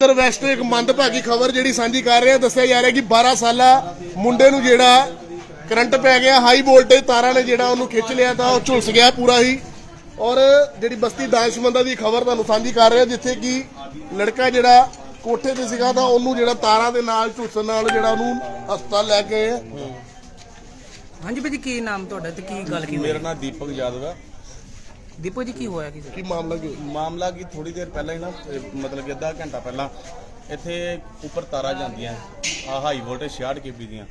Sir West ਇੱਕ ਮੰਦਭਾਗੀ ਖਬਰ ਜਿਹੜੀ ਸਾਂਝੀ ਕਰ ਰਹੇ ਆ ਦੱਸਿਆ ਜਾ ਰਿਹਾ ਕਿ 12 ਸਾਲਾ ਮੁੰਡੇ ਨੂੰ ਜਿਹੜਾ ਕਰੰਟ ਪੈ ਗਿਆ ਹਾਈ ਵੋਲਟੇਜ ਤਾਰਾਂ ਨੇ ਜਿਹੜਾ ਉਹਨੂੰ ਖਿੱਚ ਲਿਆ ਤਾਂ ਉਹ ਝੁਲਸ ਗਿਆ ਪੂਰਾ ਹੀ। ਔਰ ਜਿਹੜੀ ਬਸਤੀ ਦਾਨਸ਼ਮੰਦਾ ਦੀ ਖਬਰ ਤੁਹਾਨੂੰ ਸਾਂਝੀ ਕਰ ਰਹੇ ਜਿੱਥੇ ਕਿ ਲੜਕਾ ਜਿਹੜਾ ਕੋਠੇ ਤੇ ਸੀਗਾ ਤਾਂ ਉਹਨੂੰ ਜਿਹੜਾ ਤਾਰਾਂ ਦੇ ਨਾਲ ਝੁਲਸਣ ਨਾਲ ਜਿਹੜਾ ਉਹਨੂੰ ਹਸਪਤਾਲ ਲੈ ਕੇ ਹਾਂਜੀ ਭਾਜੀ ਕੀ ਨਾਮ ਤੁਹਾਡਾ ਤੇ ਕੀ ਗੱਲ ਕੀ ਮੇਰਾ ਨਾਮ ਦੀਪਕ ਯਾਦਵ ਹੈ ਦੀਪੋ ਜੀ ਕੀ ਹੋਇਆ ਕੀ ਕੀ ਮਾਮਲਾ ਕੀ ਮਾਮਲਾ ਕੀ ਥੋੜੀ ਦੇਰ ਪਹਿਲਾਂ ਹੀ ਨਾ, ਇਹ ਮਤਲਬ ਕਿ ਅੱਧਾ ਘੰਟਾ ਪਹਿਲਾਂ ਇੱਥੇ ਉੱਪਰ ਤਾਰਾਂ ਜਾਂਦੀਆਂ ਆ ਹਾਈ ਵੋਲਟੇਜ 66 ਕੇਬੀ ਦੀਆਂ।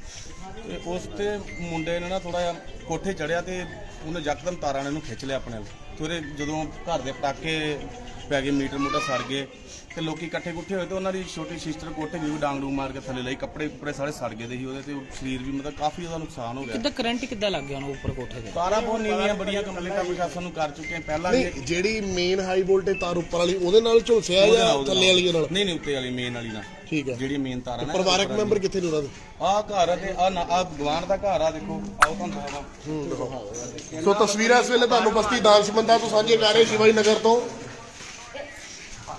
ਤੇ ਉਸ ਤੇ ਮੁੰਡੇ ਨੇ ਨਾ ਥੋੜਾ ਜਿਹਾ ਕੋਠੇ ਚੜਿਆ ਤੇ ਉਹਨੇ ਯਕਦਮ ਤਾਰਾਂ ਨੇ ਇਹਨੂੰ ਖਿੱਚ ਲਿਆ ਆਪਣੇ ਵੱਲ। ਉਹਦੇ ਜਦੋਂ ਘਰ ਦੇ ਪਟਾਕੇ ਪੈ ਗਏ ਮੀਟਰ ਮੂਟਰ ਸੜ ਗਏ ਤੇ ਲੋਕੀ ਇਕੱਠੇ ਕੁੱਠੇ ਹੋਏ ਤੇ ਉਹਨਾਂ ਦੀ ਛੋਟੀ ਸਿਸਟਰ ਕੋਠੇ ਵੀ ਡਾਂਗ ਡੂੰਗ ਮਾਰ ਕੇ ਥੱਲੇ ਲਈ ਕੱਪੜੇ ਕੁੱਪੜੇ ਸਾਰੇ ਸੜ ਗਏ ਦੇ ਸੀ ਉਹਦੇ ਤੇ ਉਹ ਸਰੀਰ ਵੀ ਮਤਲਬ ਕਾਫੀ ਉਹਦਾ ਨੁਕਸਾਨ ਹੋ ਗਿਆ। ਕਿੱਦਾਂ ਕਰੰਟ ਕਿੱਦਾਂ ਲੱਗ ਗਿਆ ਉਹਨੂੰ ਉੱਪਰ ਕੋਠੇ ਤੇ? ਤਾਰਾਂ ਬਹੁਤ ਨੀਵੀਆਂ ਬੜੀਆਂ ਕੰਪਲੀਟਾਂ ਪ੍ਰਸ਼ਾਸਨ ਨੂੰ ਕਰ ਚੁੱਕੇ ਹਾਂ ਪਹਿਲਾਂ ਵੀ ਨਹੀਂ ਜਿਹੜੀ ਮੇਨ ਹਾਈ ਵੋਲਟੇਜ ਤਾਰ ਉੱਪਰ ਵਾਲੀ ਉਹਦੇ ਨਾਲ ਝੁਲਸਿਆ ਉਹਦੇ ਜਾਂ ਨਾਲ, ਥੱਲੇ ਵਾਲੀ ਨਾਲ? ਨਹੀਂ ਨਹੀਂ ਉੱਤੇ ਵਾਲੀ ਮੇਨ ਵਾਲੀ ਨਾਲ। ਠੀਕ ਹੈ। ਜਿਹੜੀ ਮੇਨ ਤਾਰ ਹੈ ਨਾ ਪਰਿਵਾਰਕ ਮੈਂਬਰ ਕਿੱਥੇ ਨੇ ਉਹਨਾਂ ਦੇ? ਆਹ ਘਰ ਆ ਤੇ ਆ ਆ ਗਵਾਂਢ ਦਾ ਘਰ ਆ ਦੇਖੋ ਆਓ ਤੁਹਾਨੂੰ ਦਿਖਾਵਾਂ। ਸੋ ਤਸਵੀਰਾਂ ਇਸ ਵੇਲੇ ਤੁਹਾਨੂੰ ਬਸਤੀ ਦਾਨਸ਼ਮੰਦਾ ਤੋਂ ਸਾਂਝੇ ਕਰ ਰਹੇ ਸ਼ਿਵਾਈ ਨਗਰ ਤੋਂ।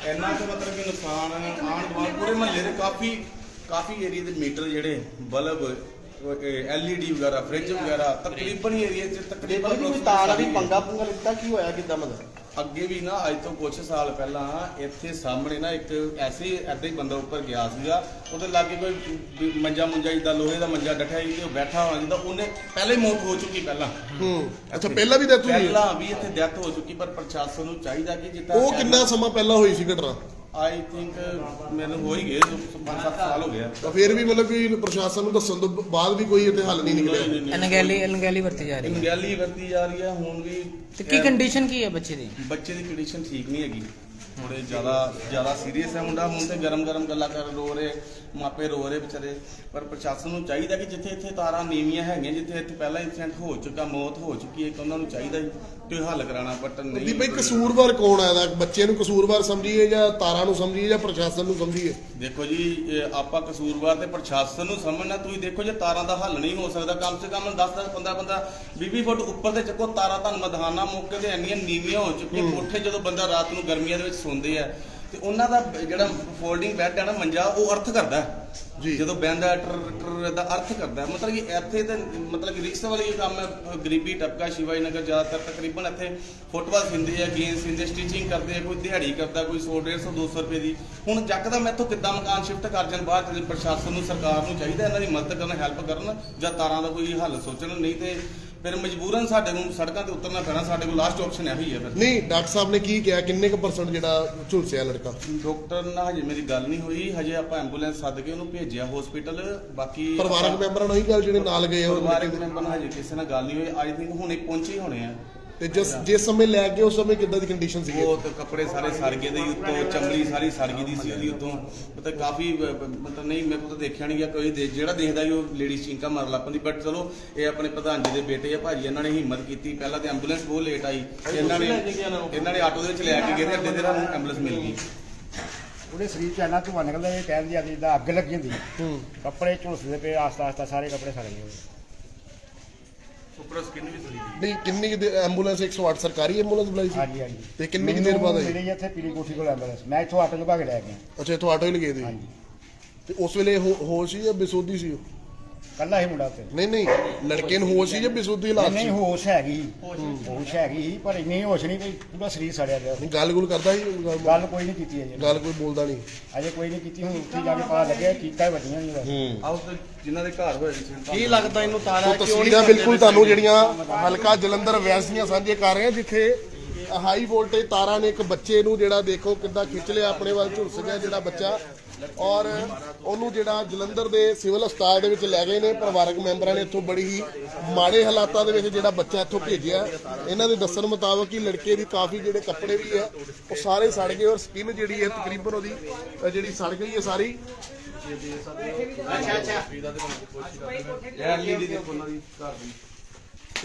ਇੰਨਾ ਕੁ ਮਤਲਬ ਕਿ ਨੁਕਸਾਨ ਆਣ ਗਵਾਂਢ ਪੂਰੇ ਮਹੱਲੇ ਦੇ ਕਾਫੀ ਕਾਫੀ ਏਰੀਆ ਦੇ ਮੀਟਰ ਜਿਹੜੇ ਬਲਬ ਐਲਈਡੀ ਵਗੈਰਾ ਫ੍ਰਿਜ ਵਗੈਰਾ ਤਕਰੀਬਨ ਏਰੀਆ 'ਚ ਤਕਰੀਬਨ ਕੋਈ ਤਾਰ ਦੀ ਪੰਗਾ ਪੁੰਗਾ ਲਿੱਤਾ ਕੀ ਹੋਇਆ ਕਿੱਦਾਂ ਮਤਲਬ? ਅੱਗੇ ਵੀ ਨਾ ਅੱਜ ਤੋਂ ਕੁਝ ਸਾਲ ਪਹਿਲਾਂ ਇੱਥੇ ਸਾਹਮਣੇ ਨਾ ਇੱਕ ਐਸੇ ਐਦਾਂ ਹੀ ਬੰਦਾ ਉੱਪਰ ਗਿਆ ਸੀਗਾ ਉਹਦੇ ਲਾਗੇ ਕੋਈ ਮੰਜਾ ਮੁੰਜਾ ਜਿੱਦਾਂ ਲੋਹੇ ਦਾ ਮੰਜਾ ਡੱਠਾ ਸੀ ਤੇ ਉਹ ਬੈਠਾ ਹੋਣਾ ਜਿੱਦਾਂ ਉਹਨੇ ਪਹਿਲੇ ਹੀ ਮੌਤ ਹੋ ਚੁੱਕੀ ਪਹਿਲਾਂ। ਹੂੰ ਅੱਛਾ ਪਹਿਲਾਂ ਵੀ ਡੈਥ ਹੋਈ ਪਹਿਲਾਂ ਵੀ ਇੱਥੇ ਡੈਥ ਹੋ ਚੁੱਕੀ ਪਰ ਪ੍ਰਸ਼ਾਸਨ ਨੂੰ ਚਾਹੀਦਾ ਕਿ ਜਿੱਦਾਂ ਉਹ ਕਿੰਨਾ ਸਮਾਂ ਪਹਿਲਾਂ ਹੋਈ ਸੀ ਘਟਨਾ? ਆਈ ਥਿੰਕ ਮੈਨੂੰ ਹੋ ਹੀ ਗਏ 5-7 ਸਾਲ ਹੋ ਗਿਆ ਤਾਂ ਫਿਰ ਵੀ ਮਤਲਬ ਕਿ ਪ੍ਰਸ਼ਾਸਨ ਨੂੰ ਦੱਸਣ ਤੋਂ ਬਾਅਦ ਵੀ ਕੋਈ ਇੱਥੇ ਹੱਲ ਨਹੀਂ ਨਿਕਲਿਆ? ਅਨਗੈਲੀ ਅਨਗੈਲੀ ਵਰਤੀ ਜਾ ਰਹੀ ਹੈ। ਇੰਗੈਲੀ ਵਰਤੀ ਜਾ ਰਹੀ ਹੈ ਹੁਣ ਵੀ ਤੇ ਕੀ ਕੰਡੀਸ਼ਨ ਕੀ ਹੈ ਬੱਚੇ ਦੀ? ਬੱਚੇ ਦੀ ਕੰਡੀਸ਼ਨ ਠੀਕ ਨਹੀਂ ਹੈਗੀ। ਥੋੜੇ ਜ਼ਿਆਦਾ ਜ਼ਿਆਦਾ ਸੀਰੀਅਸ ਹੈ ਮੁੰਡਾ ਹੁਣ ਤੇ ਗਰਮ ਗਰਮ ਗੱਲਾਂ ਕਰ ਰੋ ਰਹੇ ਮਾਪੇ ਰੋ ਰਹੇ ਵਿਚਾਰੇ ਪਰ ਪ੍ਰਸ਼ਾਸਨ ਨੂੰ ਚਾਹੀਦਾ ਕਿ ਜਿੱਥੇ ਇੱਥੇ ਤਾਰਾਂ ਨੀਵੀਆਂ ਹੈਗੀਆਂ ਜਿੱਥੇ ਇੱਥੇ ਪਹਿਲਾਂ ਇਨਸੀਡੈਂਟ ਹੋ ਚੁੱਕਾ ਮੌਤ ਹੋ ਚੁੱਕੀ ਹੈ ਕਿ ਉਹਨਾਂ ਨੂੰ ਚਾਹੀਦਾ ਉਹ ਹੱਲ ਕਰਾਣਾ ਬਟ ਨਹੀਂ ਵੀ ਬਈ ਕਸੂਰਵਾਰ ਕੌਣ ਇਹਦਾ? ਬੱਚੇ ਨੂੰ ਕਸੂਰਵਾਰ ਸਮਝੀਏ ਜਾਂ ਤਾਰਾਂ ਨੂੰ ਸਮਝੀਏ ਜਾਂ ਪ੍ਰਸ਼ਾਸਨ ਨੂੰ ਸਮਝੀਏ? ਦੇਖੋ ਜੀ ਇਹ ਆਪਾਂ ਕਸੂਰਵਾਰ ਤੇ ਪ੍ਰਸ਼ਾਸਨ ਨੂੰ ਸਮਝਣਾ ਤੁਸੀਂ ਦੇਖੋ ਜੇ ਤਾਰਾਂ ਦਾ ਹੱਲ ਨਹੀਂ ਹੋ ਸਕਦਾ ਕਮ ਸੇ ਕਮ 10 10 15 15 20 20 ਫੁੱਟ ਉੱਪਰ ਤੇ ਚੱਕੋ ਤਾਰਾਂ ਤੁਹਾਨੂੰ ਮਧਾਨਾ ਮੌਕੇ ਤੇ ਇੰਨੀਆਂ ਨੀਵੀਆਂ ਹੋ ਚੁੱਕੀਆਂ ਕੋਠੇ ਜਦੋਂ ਬੰਦਾ ਰਾਤ ਨੂੰ ਗਰਮੀਆਂ ਦੇ ਵਿੱਚ ਸੌਂਦੇ ਆ ਤੇ ਉਹਨਾਂ ਦਾ ਜਿਹੜਾ ਫੋਲਡਿੰਗ ਬੈੱਡ ਹੈ ਨਾ ਮੰਜਾ ਉਹ ਅਰਥ ਕਰਦਾ। ਜੀ। ਜਦੋਂ ਬੈਂਦਾ ਟਰ ਟਰ ਦਾ ਅਰਥ ਕਰਦਾ। ਮਤਲਬ ਕਿ ਇੱਥੇ ਤੇ ਮਤਲਬ ਕਿ ਰਿਕਸ ਵਾਲੀ ਕੰਮ ਹੈ ਗਰੀਬੀ ਟਪਕਾ ਸ਼ਿਵਾਈ ਨਗਰ ਜ਼ਿਆਦਾਤਰ ਤਕਰੀਬਨ ਇੱਥੇ ਫੁੱਟਬਾਲ ਸਿੰਦੇ ਆ ਗੇਮ ਸਿੰਦੇ ਸਟਿਚਿੰਗ ਕਰਦੇ ਆ ਕੋਈ ਦਿਹਾੜੀ ਕਰਦਾ ਕੋਈ 100 150 200 ਰੁਪਏ ਦੀ ਹੁਣ ਜੱਕਦਮ ਇੱਥੋਂ ਕਿੱਦਾਂ ਮਕਾਨ ਸ਼ਿਫਟ ਕਰ ਜਾਣ ਬਾਅਦ ਤੇ ਪ੍ਰਸ਼ਾਸਨ ਨੂੰ ਸਰਕਾਰ ਨੂੰ ਚਾਹੀਦਾ ਇਹਨਾਂ ਦੀ ਮਦਦ ਕਰਨ ਹੈਲਪ ਕਰਨ ਜਾਂ ਤਾਰਾਂ ਦਾ ਕੋਈ ਹੱਲ ਸੋਚਣ ਨਹੀਂ ਤੇ ਫਿਰ ਮਜਬੂਰਨ ਸਾਡੇ ਨੂੰ ਸੜਕਾਂ ਤੇ ਉਤਰਨਾ ਪੈਣਾ ਸਾਡੇ ਕੋਲ ਲਾਸਟ ਆਪਸ਼ਨ ਇਹੀ ਹੈ ਫਿਰ। ਨਹੀਂ ਡਾਕਟਰ ਸਾਹਿਬ ਨੇ ਕੀ ਕਿਹਾ? ਕਿੰਨੇ ਕੁ ਪਰਸੈਂਟ ਜਿਹੜਾ ਝੁਲਸਿਆ ਲੜਕਾ? ਡਾਕਟਰ ਨਾਲ ਹਜੇ ਮੇਰੀ ਗੱਲ ਨਹੀਂ ਹੋਈ ਹਜੇ ਆਪਾਂ ਐਂਬੂਲੈਂਸ ਸੱਦ ਕੇ ਉਹਨੂੰ ਭੇਜਿਆ ਹਸਪੀਟਲ ਬਾਕੀ ਪਰਿਵਾਰਕ ਮੈਂਬਰਾਂ ਨਾਲ ਹੀ ਗੱਲ ਜਿਹੜੇ ਨਾਲ ਗਏ ਉਹ ਪਰਿਵਾਰਕ ਮੈਂਬਰ ਨਾਲ ਹਜੇ ਕਿਸੇ ਨਾਲ ਗੱਲ ਨਹੀਂ ਹੋਈ ਆਈ ਥਿੰਕ ਹੁਣੇ ਪਹੁੰਚੇ ਹੋਣੇ ਆ। ਤੇ ਜਿਸ ਜਿਸ ਸਮੇਂ ਲੈ ਕੇ ਉਸ ਸਮੇਂ ਕਿੱਦਾਂ ਦੀ ਕੰਡੀਸ਼ਨ ਸੀਗੀ? ਉਹ ਤੇ ਕੱਪੜੇ ਸਾਰੇ ਸੜ ਗਏ ਦੇ ਉੱਤੋਂ ਚਮੜੀ ਸਾਰੀ ਸੜ ਗਈ ਦੀ ਸੀ ਉਹਦੀ ਉੱਤੋਂ। ਮਤਲਬ ਕਾਫੀ ਮਤਲਬ ਨਹੀਂ ਮੇਰੇ ਕੋਲ ਤਾਂ ਦੇਖਿਆ ਨਹੀਂ ਗਿਆ ਕੋਈ ਦੇ- ਜਿਹੜਾ ਦੇਖਦਾ ਹੀ ਉਹ ਲੇਡੀ ਚਿੰਕਾ ਮਾਰ ਲੱਪੰਦੀ ਬਟ ਚਲੋ ਇਹ ਆਪਣੇ ਪ੍ਰਧਾਨ ਜੀ ਦੇ ਬੇਟੇ ਆ ਭਾਜੀ ਇਹਨਾਂ ਨੇ ਹਿੰਮਤ ਕੀਤੀ। ਪਹਿਲਾਂ ਤੇ ਐਂਬੂਲੈਂਸ ਬਹੁਤ ਲੇਟ ਆਈ। ਇਹਨਾਂ ਨੇ ਇਹਨਾਂ ਨੇ ਆਟੋ ਦੇ ਵਿੱਚ ਲੈ ਕੇ ਗਏ ਤੇ ਅੱਡੇ ਤੇ ਸਾਨੂੰ ਐਂਬੂਲੈਂਸ ਮਿਲ ਗਈ। ਉਹਦੇ ਸਰੀਰ ਚ ਇੰਨਾ ਧੂਆ ਨਿਕਲਦਾ ਇਹ ਟਾਈਮ ਦੀ ਆਦੀ ਜਿੱਦਾਂ ਅੱਗ ਲੱਗੀ ਹੁੰਦੀ। ਹੂੰ। ਕੱਪੜੇ ਝੁਲਸਦੇ ਪਏ ਆਸਤਾ ਆਸਤਾ ਸਾਰੇ ਕੱਪੜੇ ਸੜ ਗਏ। ਉੱਪਰ ਸਕਿਨ ਵੀ ਸੜੀ ਨਹੀਂ ਕਿੰਨੀ ਕੁ ਦੇਰ ਐਂਬੂਲੈਂਸ 108 ਸਰਕਾਰੀ ਐਂਬੂਲੈਂਸ ਬੁਲਾਈ ਸੀ? ਹਾਂਜੀ ਹਾਂਜੀ। ਤੇ ਕਿੰਨੀ ਕੁ ਦੇਰ ਬਾਅਦ ਆਈ? ਮਿਲੀ ਇੱਥੇ ਪੀਲੀ ਕੋਠੀ ਕੋਲ ਐਂਬੂਲੈਂਸ ਮੈਂ ਇੱਥੋਂ ਆਟੋ ਲਗਾ ਕੇ ਲੈ ਗਿਆ। ਅੱਛਾ ਇੱਥੋਂ ਆਟੋ ਹੀ ਲਗੇ ਦੇ ਹਾਂਜੀ। ਤੇ ਉਸ ਵੇਲੇ ਹੋ- ਹੋਸ਼ ਸੀ ਜਾਂ ਬੇਸੁੱਧੀ ਸੀ ਉਹ? ਕੱਲਾ ਹੀ ਮੁੰਡਾ ਉੱਤੇ ਨਹੀਂ ਨਹੀਂ ਲੜਕੇ ਨੂੰ ਹੋਸ਼ ਸੀ ਜਾਂ ਬੇਸੁੱਧੀ ਹਾਲਾਤ ਨਹੀਂ ਸੀ? ਹੋਸ਼ ਹੈਗੀ। ਹੋਸ਼ ਹੈਗੀ ਸੀ, ਪਰ ਇੰਨੀ ਹੋਸ਼ ਨਹੀਂ ਕੋਈ ਪੂਰਾ ਸਰੀਰ ਸੜਿਆ ਗਿਆ ਨਹੀਂ ਗੱਲ ਗੁਲ ਕਰਦਾ ਸੀ? ਗੱਲ- ਗੱਲ ਕੋਈ ਨਹੀਂ ਕੀਤੀ ਅਜੇ। ਗੱਲ ਕੋਈ ਬੋਲਦਾ ਨਹੀਂ? ਅਜੇ ਕੋਈ ਨਹੀਂ ਕੀਤੀ ਹੁਣ ਉੱਥੇ ਜਾ ਕੇ ਪਤਾ ਲੱਗਿਆ ਕੀਤਾ ਹੀ ਵੱਜੀਆਂ ਨਹੀਂ ਉਹਦਾ। ਹੂੰ। ਆਓ ਤੇ ਜਿਨ੍ਹਾਂ ਦੇ ਘਰ ਹੋਏ ਸੀ ਕੀ ਲੱਗਦਾ ਇਹਨੂੰ ਤਾਰਾ ਸੋ ਤਸਵੀਰਾਂ ਬਿਲਕੁਲ ਤੁਹਾਨੂੰ ਜਿਹੜੀਆਂ ਹਲਕਾ ਜਲੰਧਰ ਵੈਸੀਆਂ ਸਾਂਝੇ ਕਰ ਰਹੇ ਹਾਂ ਜਿੱਥੇ ਹਾਈ ਵੋਲਟੇਜ ਤਾਰਾਂ ਨੇ ਇੱਕ ਬੱਚੇ ਨੂੰ ਜਿਹੜਾ ਦੇਖੋ ਕਿੱਦਾਂ ਖਿੱਚ ਲਿਆ ਆਪਣੇ ਵੱਲ ਝੁਲਸ ਗਿਆ ਜਿਹੜਾ ਬੱਚਾ। ਔਰ ਉਹਨੂੰ ਜਿਹੜਾ ਜਲੰਧਰ ਦੇ ਸਿਵਲ ਹਸਪਤਾਲ ਦੇ ਵਿੱਚ ਲੈ ਗਏ ਨੇ, ਪਰਿਵਾਰਕ ਮੈਂਬਰਾਂ ਨੇ ਇੱਥੋਂ ਬੜੀ ਹੀ ਮਾੜੇ ਹਾਲਾਤਾਂ ਦੇ ਵਿੱਚ ਜਿਹੜਾ ਬੱਚਾ ਇੱਥੋਂ ਭੇਜਿਆ। ਇਹਨਾਂ ਦੇ ਦੱਸਣ ਮੁਤਾਬਕ ਕਿ ਲੜਕੇ ਦੀ ਕਾਫੀ ਜਿਹੜੇ ਕੱਪੜੇ ਵੀ ਆ ਉਹ ਸਾਰੇ ਸੜ ਗਏ ਔਰ ਸਕਿਨ ਜਿਹੜੀ ਹੈ ਤਕਰੀਬਨ ਉਹਦੀ ਜਿਹੜੀ ਸੜ ਗਈ ਹੈ ਸਾਰੀ। ਇਹ ਲੀਡੀ ਤੇ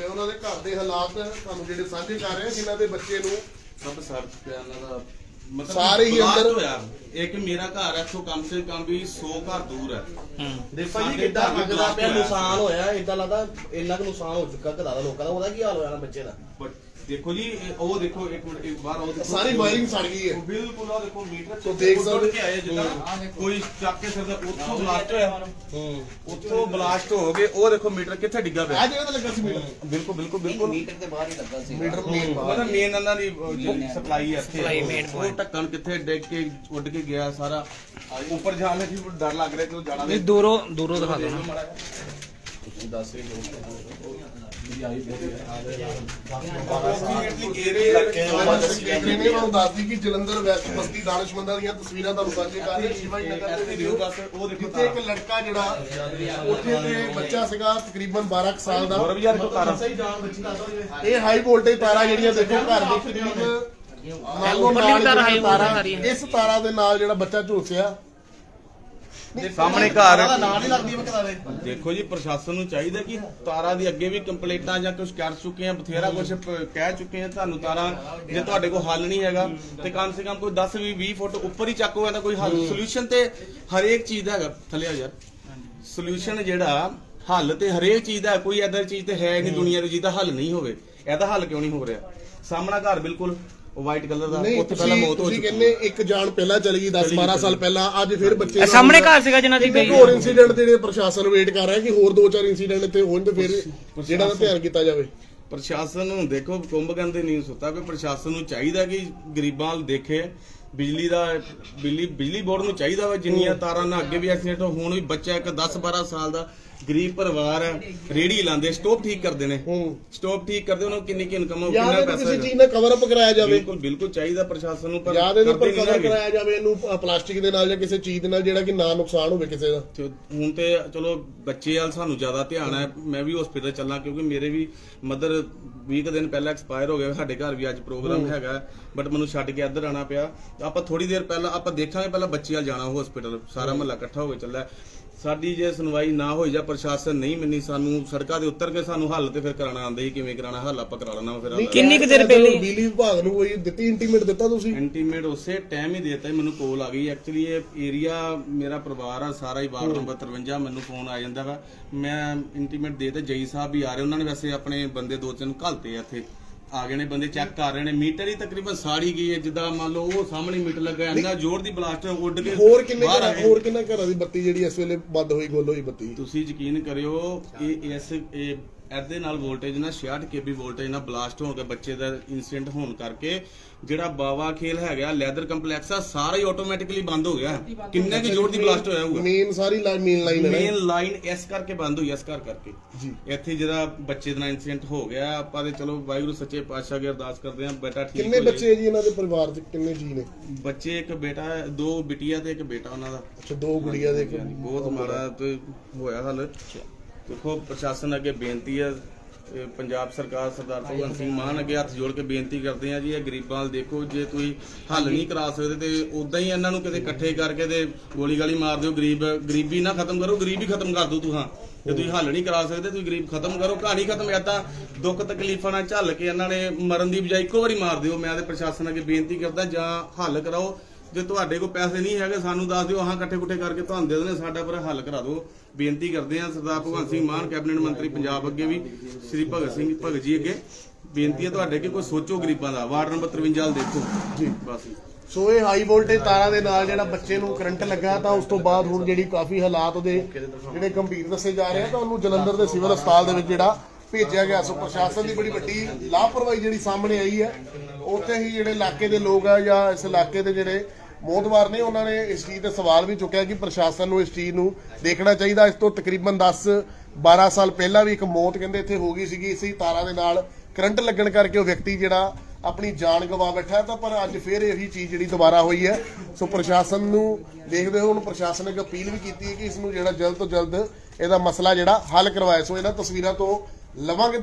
ਉਹਨਾਂ ਦੇ ਘਰ ਦੇ ਹਾਲਾਤ ਤੁਹਾਨੂੰ ਜਿਹੜੇ ਸਾਂਝੇ ਕਰ ਰਹੇ ਜਿਨ੍ਹਾਂ ਦੇ ਬੱਚੇ ਨੂੰ ਸਭ ਸਰ ਪਿਆ ਇਹਨਾਂ ਮਤਲਬ ਸਾਰੇ ਹੀ blast ਅੰਦਰ- ਹੋਇਆ ਇੱਕ ਮੇਰਾ ਘਰ ਇੱਥੋਂ ਕਮ ਸੇ ਕਮ ਵੀ 100 ਘਰ ਦੂਰ ਹੈ। ਦੇਖੋ ਜੀ ਸਾਡੇ ਕਿੱਦਾਂ ਘਰ ਵੀ ਲੱਗਦਾ blast ਪਿਆ ਹੋਇਆ। ਨੁਕਸਾਨ ਹੋਇਆ ਇਦਾਂ ਲੱਗਦਾ ਇੰਨਾ ਕੁ ਨੁਕਸਾਨ ਹੋ ਚੁੱਕਾ ਘਰਾਂ ਦਾ ਲੋਕਾਂ ਦਾ ਉਹਦਾ ਕੀ ਹਾਲ ਹੋਇਆ ਨਾ ਬੱਚੇ ਦਾ? ਦੇਖੋ ਜੀ ਇਹ- ਉਹ ਦੇਖੋ ਇੱਕ ਮਿੰਟ ਇੱਕ ਵਾਰ ਉਹ ਦੇਖੋ। ਸਾਰੀ ਵਾਇਰਿੰਗ ਸੜ ਗਈ ਹੈ। ਬਿਲਕੁਲ ਉਹ ਦੇਖੋ ਮੀਟਰ ਤੋ ਦੇਖ ਸਕਦੇ- ਕੇ ਆਏ ਜਿੱਦਾਂ ਕੋਈ ਚੱਕ ਕੇ ਸਿਰ ਉੱਥੋਂ ਬਲਾਸਟ ਹੋਇਆ। ਉੱਥੋਂ ਬਲਾਸਟ ਹੋ ਗਏ ਉਹ ਦੇਖੋ ਮੀਟਰ ਕਿੱਥੇ ਡਿੱਗਾ ਆ ਪਿਆ। ਜਗ੍ਹਾ ਤੇ ਲੱਗਾ ਸੀ ਮੀਟਰ ਬਿਲਕੁਲ ਬਿਲਕੁਲ ਬਿਲਕੁਲ। ਮੀਟਰ ਦੇ ਬਾਹਰ ਹੀ ਲੱਗਾ ਸੀ। ਮੀਟਰ ਮੇਨ ਮਤਲਬ ਮੇਨ ਇਹਨਾਂ ਦੀ ਸਪਲਾਈ ਹੈ ਇੱਥੇ। ਉਹ ਢੱਕਣ ਕਿੱਥੇ ਡਿੱਗ ਕੇ ਉੱਡ ਕੇ ਗਿਆ ਸਾਰਾ। ਉੱਪਰ ਜਾਣ ਲੱਗੀ ਡਰ ਲੱਗ ਰਿਹਾ ਕਿ ਉਹ ਜਾਣਾ ਨਹੀਂ ਦੂਰੋਂ ਦੂਰੋਂ ਦਿਖਾ ਦਿਓ ਨਾ ਦੱਸ ਨੇ ਤੁਹਾਨੂੰ ਦੱਸਦੀ ਕਿ ਜਲੰਧਰ ਵੈਸਟ ਬਸਤੀ ਦਾਨਿਸ਼ਮੰਦਾਂ ਦੀਆਂ ਤਸਵੀਰਾਂ ਤੁਹਾਨੂੰ ਸਾਂਝੇ ਕਰ ਰਹੇ ਸ਼ਿਵਾਜੀ ਨਗਰ ਦੇ ਵੀਡੀਓ ਬਸ ਉਹ ਦੇਖੋ ਜਿੱਥੇ ਇੱਕ ਲੜਕਾ ਜਿਹੜਾ ਉੱਥੇ ਤੇ ਬੱਚਾ ਸੀਗਾ ਤਕਰੀਬਨ 12 ਸਾਲ ਦਾ ਇਹ ਹਾਈ ਵੋਲਟੇਜ ਤਾਰਾਂ ਜਿਹੜੀਆਂ ਦੇਖੋ ਘਰ ਦੇ ਕਰੀਬ ਨਾਲੋਂ ਨਾਲ ਤਾਰਾਂ ਇਸ ਤਾਰਾਂ ਦੇ ਨਾਲ ਜਿਹੜਾ ਬੱਚਾ ਝੁਲਸਿਆ ਸਾਹਮਣੇ ਘਰ ਲੱਗਦੀ ਹੈ ਦੇਖੋ ਜੀ ਪ੍ਰਸ਼ਾਸਨ ਨੂੰ ਚਾਹੀਦਾ ਕਿ ਤਾਰਾਂ ਦੀ ਅੱਗੇ ਵੀ ਕੰਪਲੇਂਟਾਂ ਜਾਂ ਕੁਝ ਕਰ ਚੁੱਕੇ ਆ ਬਥੇਰਾ ਕੁਝ ਕਹਿ ਚੁੱਕੇ ਆ ਤੁਹਾਨੂੰ ਤਾਰਾਂ ਜੇ ਤੁਹਾਡੇ ਕੋਲ ਹੱਲ ਨਹੀਂ ਹੈਗਾ ਤੇ ਕਮ ਸੇ ਕਮ ਕੋਈ 10 ਵੀ 20 ਫੁੱਟ ਉੱਪਰ ਹੀ ਚੱਕੋ ਤਾਂ ਕੋਈ ਹੱਲ ਸੋਲੂਸ਼ਨ ਤੇ ਹਰੇਕ ਚੀਜ਼ ਦਾ ਹੈਗਾ ਥੱਲੇ ਆ ਯਾਰ। ਸੋਲੂਸ਼ਨ ਜਿਹੜਾ ਹੱਲ ਤੇ ਹਰੇਕ ਚੀਜ਼ ਦਾ ਕੋਈ ਐਦਰ ਚੀਜ਼ ਤੇ ਹੈ ਨਹੀਂ ਦੁਨੀਆ ਦੀ ਜਿਹਦਾ ਹੱਲ ਨਹੀਂ ਹੋਵੇ ਇਹਦਾ ਹੱਲ ਕਿਉਂ ਨਹੀਂ ਹੋ ਰਿਹਾ? ਸਾਹਮਣਾ ਘਰ ਬਿਲਕੁਲ ਵਾਈਟ ਕਲਰ ਦਾ ਨਹੀਂ ਉੱਥੇ ਪਹਿਲਾਂ ਮੌਤ ਹੋ ਤੁਸੀਂ ਚੁੱਕੀ ਕਹਿੰਦੇ ਇੱਕ ਜਾਨ ਪਹਿਲਾਂ ਚਲੀ ਗਈ 10 12 ਸਾਲ ਪਹਿਲਾਂ ਅੱਜ ਫਿਰ ਬੱਚੇ ਇਹ ਸਾਹਮਣੇ ਘਰ ਸੀਗਾ ਜਿਨ੍ਹਾਂ ਦੀ ਕਿੰਨੇ ਗਈ ਕੁ ਹੋਰ ਇਨਸੀਡੈਂਟ ਜਿਹੜੇ ਪ੍ਰਸ਼ਾਸਨ ਵੇਟ ਕਰ ਰਿਹਾ ਕਿ ਹੋਰ ਦੋ ਚਾਰ ਇਨਸੀਡੈਂਟ ਇੱਥੇ ਹੋਣ ਤੇ ਫਿਰ ਜਿਹੜਾ ਦਾ ਧਿਆਨ ਕੀਤਾ ਜਾਵੇ। ਪ੍ਰਸ਼ਾਸਨ ਨੂੰ ਦੇਖੋ ਕੁੰਭਕਰਨ ਦੇ ਨਹੀਂ ਸੁੱਤਾ ਵੀ ਪ੍ਰਸ਼ਾਸਨ ਨੂੰ ਚਾਹੀਦਾ ਕਿ ਗਰੀਬਾਂ ਵੱਲ ਦੇਖੇ। ਬਿਜਲੀ ਦਾ ਬਿਜਲੀ ਬਿਜਲੀ ਬੋਰਡ ਨੂੰ ਚਾਹੀਦਾ ਵਾ ਜਿੰਨੀਆਂ ਤਾਰਾਂ ਨਾਲ ਅੱਗੇ ਵੀ ਐਕਸੀਡੈਂਟ ਹੁਣ ਵੀ ਬੱਚਾ ਇੱਕ 10 12 ਸਾਲ ਦਾ ਗਰੀਬ ਪਰਿਵਾਰ ਹੈ ਰੇੜੀ ਲਾਉਂਦੇ ਸਟੋਪ ਠੀਕ ਕਰਦੇ ਨੇ। ਹੂੰ। ਸਟੋਪ ਠੀਕ ਕਰਦੇ ਉਹਨਾਂ ਨੂੰ ਕਿੰਨੀ ਕੀ ਇਨਕਮ ਕਿੰਨਾ ਇਹਨੂੰ ਪੈਸਾ ਕਿਸੇ। ਚੀਜ਼ ਨਾਲ ਕਵਰ ਅਪ ਕਰਾਇਆ ਜਾਵੇ। ਬਿਲਕੁਲ ਬਿਲਕੁਲ ਚਾਹੀਦਾ ਪ੍ਰਸ਼ਾਸਨ ਨੂੰ ਪਰ ਜਾਂ ਇਹਦੇ ਉੱਪਰ ਕਰਦੇ ਨਹੀਂ ਕਵਰ ਹੈਗੇ। ਕਰਾਇਆ ਜਾਵੇ ਇਹਨੂੰ ਅ, ਪਲਾਸਟਿਕ ਦੇ ਨਾਲ ਜਾਂ ਕਿਸੇ ਚੀਜ਼ ਦੇ ਨਾਲ ਜਿਹੜਾ ਕਿ ਨਾ ਨੁਕਸਾਨ ਹੋਵੇ ਕਿਸੇ ਦਾ। ਤੇ ਹੁਣ ਤੇ ਚਲੋ ਬੱਚੇ ਵੱਲ ਸਾਨੂੰ ਜ਼ਿਆਦਾ ਧਿਆਨ ਹੈ। ਮੈਂ ਵੀ ਹਸਪੀਟਲ ਚੱਲਾਂ ਕਿਉਂਕਿ ਮੇਰੇ ਵੀ ਮਦਰ 20 ਕੁ ਦਿਨ ਪਹਿਲਾਂ ਐਕਸਪਾਇਰ ਹੋ ਗਏ ਸਾਡੇ ਘਰ ਵੀ ਅੱਜ ਪ੍ਰੋਗਰਾਮ ਹੈਗਾ। ਬਟ ਮੈਨੂੰ ਛੱਡ ਕੇ ਇੱਧਰ ਆਣਾ ਪਿਆ। ਆਪਾਂ ਥੋੜੀ ਦੇਰ ਪਹਿਲਾਂ ਆਪਾਂ ਦੇਖਾਂਗੇ ਪਹਿਲਾਂ ਬੱਚੇ ਵੱਲ ਜਾਣਾ ਹਸਪੀਟਲ ਸਾਰਾ ਮਹੱਲਾ ਇਕੱਠਾ ਹੋ ਕੇ ਚੱਲਿਆ। ਸਾਡੀ ਜੇ ਸੁਣਵਾਈ ਨਾ ਹੋਈ ਜਾਂ ਪ੍ਰਸ਼ਾਸਨ ਨਹੀਂ ਮੰਨੀ ਸਾਨੂੰ ਸੜਕਾਂ ਦੇ ਉੱਤਰ ਕੇ ਸਾਨੂੰ ਹੱਲ ਤੇ ਫਿਰ ਕਰਾਣਾ ਆਉਂਦਾ ਹੀ ਕਿਵੇਂ ਕਰਾਣਾ ਹੱਲ ਆਪਾਂ ਕਰਾ ਲੈਣਾ ਫਿਰ। ਕਿੰਨੀ ਕੁ ਦੇਰ ਪਹਿਲੇ? ਬਿਜਲੀ ਵਿਭਾਗ ਨੂੰ ਕੋਈ ਦਿੱਤੀ ਇੰਟੀਮੇਟ ਦਿੱਤਾ ਤੁਸੀਂ? ਇੰਟੀਮੇਟ ਉਸੇ ਟਾਈਮ ਹੀ ਦੇਤਾ ਮੈਨੂੰ ਕੋਲ ਆ ਗਈ। ਐਕਚੁਅਲੀ ਇਹ ਏਰੀਆ ਮੇਰਾ ਪਰਿਵਾਰ ਆ ਸਾਰਾ ਹੀ ਵਾਰਡ ਨੰਬਰ 53 ਮੈਨੂੰ ਫੋਨ ਆ ਜਾਂਦਾ ਵਾ। ਮੈਂ ਇੰਟੀਮੇਟ ਦੇ ਤੇ ਜਈ ਸਾਹਿਬ ਵੀ ਆ ਰਹੇ ਉਹਨਾਂ ਨੇ ਵੈਸੇ ਆਪਣੇ ਬੰਦੇ ਦੋ ਤਿੰਨ ਘਲਤੇ ਆ ਇੱਥੇ। ਆ ਗਏ ਨੇ ਬੰਦੇ ਚੈੱਕ ਕਰ ਰਹੇ ਨੇ। ਮੀਟਰ ਹੀ ਤਕਰੀਬਨ ਸਾੜੀ ਗਈ ਹੈ ਜਿੱਦਾਂ ਮੰਨ ਲਓ ਉਹ ਸਾਹਮਣੇ ਮੀਟਰ ਲੱਗਾ ਇੰਨਾ ਜ਼ੋਰ ਦੀ ਬਲਾਸਟ ਉੱਡ ਕੇ ਹੋਰ ਕਿੰਨੇ ਬਾਹਰ ਆ ਘਰਾਂ ਗਏ। ਹੋਰ ਕਿੰਨੇ ਘਰਾਂ ਦੀ ਬੱਤੀ ਜਿਹੜੀ ਇਸ ਵੇਲੇ ਬੰਦ ਹੋਈ ਗੁੱਲ ਹੋਈ ਬੱਤੀ? ਤੁਸੀਂ ਯਕੀਨ ਕਰਿਓ ਇਹ ਇਸ ਇਹ ਇਹਦੇ ਨਾਲ ਵੋਲਟੇਜ ਨਾਲ 66 ਕੇਬੀ ਵੋਲਟੇਜ ਨਾਲ ਬਲਾਸਟ ਹੋਣ ਕੇ ਬੱਚੇ ਦਾ ਇਨਸੀਡੈਂਟ ਹੋਣ ਕਰਕੇ ਜਿਹੜਾ ਬਾਵਾ ਖੇਲ ਹੈਗਾ ਲੈਦਰ ਕੰਪਲੈਕਸ ਆ ਸਾਰਾ ਹੀ ਆਟੋਮੈਟਿਕਲੀ ਬੰਦ ਹੋ ਗਿਆ। ਕਿੰਨੇ ਕੀ ਜ਼ੋਰ ਦੀ ਬਲਾਸਟ ਹੋਇਆ ਹੋਊਗਾ? ਮੇਨ ਸਾਰੀ ਲਾਈਨ ਮੇਨ ਲਾਈਨ ਹੈ ਮੇਨ ਲਾਈਨ ਇਸ ਕਰਕੇ ਬੰਦ ਹੋਈ ਇਸ ਕਰ ਕਰਕੇ। ਜੀ। ਇੱਥੇ ਜਿਹੜਾ ਬੱਚੇ ਦਾ ਇਨਸੀਡੈਂਟ ਹੋ ਗਿਆ ਆਪਾਂ ਤੇ ਚਲੋ ਵਾਹਿਗੁਰੂ ਸੱਚੇ ਪਾਤਸ਼ਾਹ ਅਗੇ ਅਰਦਾਸ ਕਰਦੇ ਹਾਂ ਬੇਟਾ ਠੀਕ ਕਿੰਨੇ। ਬੱਚੇ ਜੀ ਇਹਨਾਂ ਦੇ ਪਰਿਵਾਰ ਚ? ਕਿੰਨੇ ਜੀ ਨੇ? ਬੱਚੇ ਇੱਕ ਬੇਟਾ ਦੋ ਬਿਟੀਆਂ ਤੇ ਇੱਕ ਬੇਟਾ ਉਹਨਾਂ ਦਾ। ਅੱਛਾ ਦੋ ਗੁੜੀਆਂ ਦੇ ਇੱਕ ਬਹੁਤ ਮਾੜਾ ਤੇ ਹੋਇਆ ਹੱਲ। ਦੇਖੋ, ਪ੍ਰਸ਼ਾਸਨ ਅੱਗੇ ਬੇਨਤੀ ਹੈ ਪੰਜਾਬ ਸਰਕਾਰ ਸਰਦਾਰ ਭਗਵੰਤ ਸਿੰਘ ਮਾਨ ਅੱਗੇ ਹੱਥ ਜੋੜ ਕੇ ਬੇਨਤੀ ਕਰਦੇ ਆ ਜੀ, ਇਹ ਗਰੀਬਾਂ ਵੱਲ ਦੇਖੋ, ਜੇ ਤੁਸੀਂ ਹੱਲ ਨਹੀਂ ਕਰਾ ਸਕਦੇ ਤੇ ਉਦਾਂ ਹੀ ਇਹਨਾਂ ਨੂੰ ਕਿਤੇ ਇਕੱਠੇ ਕਰਕੇ ਤੇ ਗੋਲੀ ਗਾਲੀ ਮਾਰ ਦਿਓ। ਗਰੀਬ, ਗਰੀਬੀ ਨਾ ਖਤਮ ਕਰੋ, ਗਰੀਬੀ ਖਤਮ ਕਰ ਦਿਓ ਤੁਸੀਂ ਜੇ ਤੁਸੀਂ ਹੱਲ ਨਹੀਂ ਕਰਾ ਸਕਦੇ, ਤੁਸੀਂ ਗਰੀਬ ਖਤਮ ਕਰੋ ਕਹਾਣੀ ਖਤਮ ਏਦਾਂ ਦੁੱਖ ਤਕਲੀਫਾਂ ਨਾਲ ਝੱਲ ਕੇ ਇਹਨਾਂ ਨੇ ਮਰਨ ਦੀ ਬਜਾਏ ਇੱਕੋ ਵਾਰੀ ਮਾਰ ਦਿਓ। ਮੈਂ ਤੇ ਪ੍ਰਸ਼ਾਸਨ ਅੱਗੇ ਬੇਨਤੀ ਕਰਦਾ, ਜਾਂ ਹੱਲ ਕਰਾਓ। ਜੇ ਤੁਹਾਡੇ ਕੋਲ ਪੈਸੇ ਨਹੀਂ ਹੈਗੇ ਸਾਨੂੰ ਦੱਸ ਦਿਓ ਹਾਂ ਇਕੱਠੇ ਕੁੱਠੇ ਕਰਕੇ ਤੁਹਾਨੂੰ ਦੇ ਦੇਣੇ ਸਾਡਾ ਪਰ ਹੱਲ ਕਰਾ ਦਿਓ। ਬੇਨਤੀ ਕਰਦੇ ਹਾਂ ਸਰਦਾਰ ਭਗਵੰਤ ਸਿੰਘ ਮਾਨ ਕੈਬਨਿਟ ਮੰਤਰੀ ਪੰਜਾਬ ਅੱਗੇ ਵੀ ਸ੍ਰੀ ਭਗਤ ਸਿੰਘ ਭਗਤ ਜੀ ਅੱਗੇ। ਬੇਨਤੀ ਹੈ ਤੁਹਾਡੇ ਕਿ ਕੋਈ ਸੋਚੋ ਗਰੀਬਾਂ ਦਾ। ਵਾਰਡ ਨੰਬਰ 53 ਵੱਲ ਦੇਖੋ। ਜੀ। ਬਸ। ਸੋ ਇਹ ਹਾਈ ਵੋਲਟੇਜ ਤਾਰਾਂ ਦੇ ਨਾਲ ਜਿਹੜਾ ਬੱਚੇ ਨੂੰ ਕਰੰਟ ਲੱਗਾ ਤਾਂ ਉਸ ਤੋਂ ਬਾਅਦ ਹੁਣ ਜਿਹੜੀ ਕਾਫੀ ਹਾਲਾਤ ਉਹਦੇ ਜਿਹੜੇ ਗੰਭੀਰ ਦੱਸੇ ਜਾ ਰਹੇ ਆ ਤਾਂ ਉਹਨੂੰ ਜਲੰਧਰ ਦੇ ਸਿਵਲ ਹਸਪਤਾਲ ਦੇ ਵਿੱਚ ਜਿਹੜਾ ਭੇਜਿਆ ਗਿਆ। ਸੋ ਪ੍ਰਸ਼ਾਸਨ ਦੀ ਬੜੀ ਵੱਡੀ ਲਾਪਰਵਾਹੀ ਜਿਹੜੀ ਸਾਹਮਣੇ ਆਈ ਹੈ। ਉੱਥੇ ਹੀ ਜਿਹੜੇ ਇਲਾਕੇ ਦੇ ਲੋਕ ਆ ਜਾਂ ਇਸ ਇਲਾਕੇ ਦੇ ਜਿਹੜੇ ਮੋਹਤਵਾਰ ਨੇ ਉਹਨਾਂ ਨੇ ਇਸ ਚੀਜ਼ ਤੇ ਸਵਾਲ ਵੀ ਚੁੱਕਿਆ ਕਿ ਪ੍ਰਸ਼ਾਸਨ ਨੂੰ ਇਸ ਚੀਜ਼ ਨੂੰ ਦੇਖਣਾ ਚਾਹੀਦਾ। ਇਸ ਤੋਂ ਤਕਰੀਬਨ 10 12 ਸਾਲ ਪਹਿਲਾਂ ਵੀ ਇੱਕ ਮੌਤ ਕਹਿੰਦੇ ਇੱਥੇ ਹੋ ਗਈ ਸੀਗੀ। ਇਸੇ ਤਾਰਾਂ ਦੇ ਨਾਲ ਕਰੰਟ ਲੱਗਣ ਕਰਕੇ ਉਹ ਵਿਅਕਤੀ ਜਿਹੜਾ ਆਪਣੀ ਜਾਨ ਗਵਾ ਬੈਠਾ ਤਾਂ ਪਰ ਅੱਜ ਫੇਰ ਇਹੀ ਚੀਜ਼ ਜਿਹੜੀ ਦੁਬਾਰਾ ਹੋਈ ਹੈ। ਸੋ ਪ੍ਰਸ਼ਾਸਨ ਨੂੰ ਦੇਖਦੇ ਹੋਏ ਹੁਣ ਪ੍ਰਸ਼ਾਸਨ ਅੱਗੇ ਅਪੀਲ ਵੀ ਕੀਤੀ ਹੈ ਕਿ ਇਸ ਨੂੰ ਜਿਹੜਾ ਜਲਦ ਤੋਂ ਜਲਦ ਇਹਦਾ ਮਸਲਾ ਜਿਹੜਾ ਹੱਲ ਕਰਵਾਇਆ। ਸੋ ਇਹਨਾਂ ਤਸਵੀਰਾਂ ਤੋਂ ਲਵਾਂਗੇ।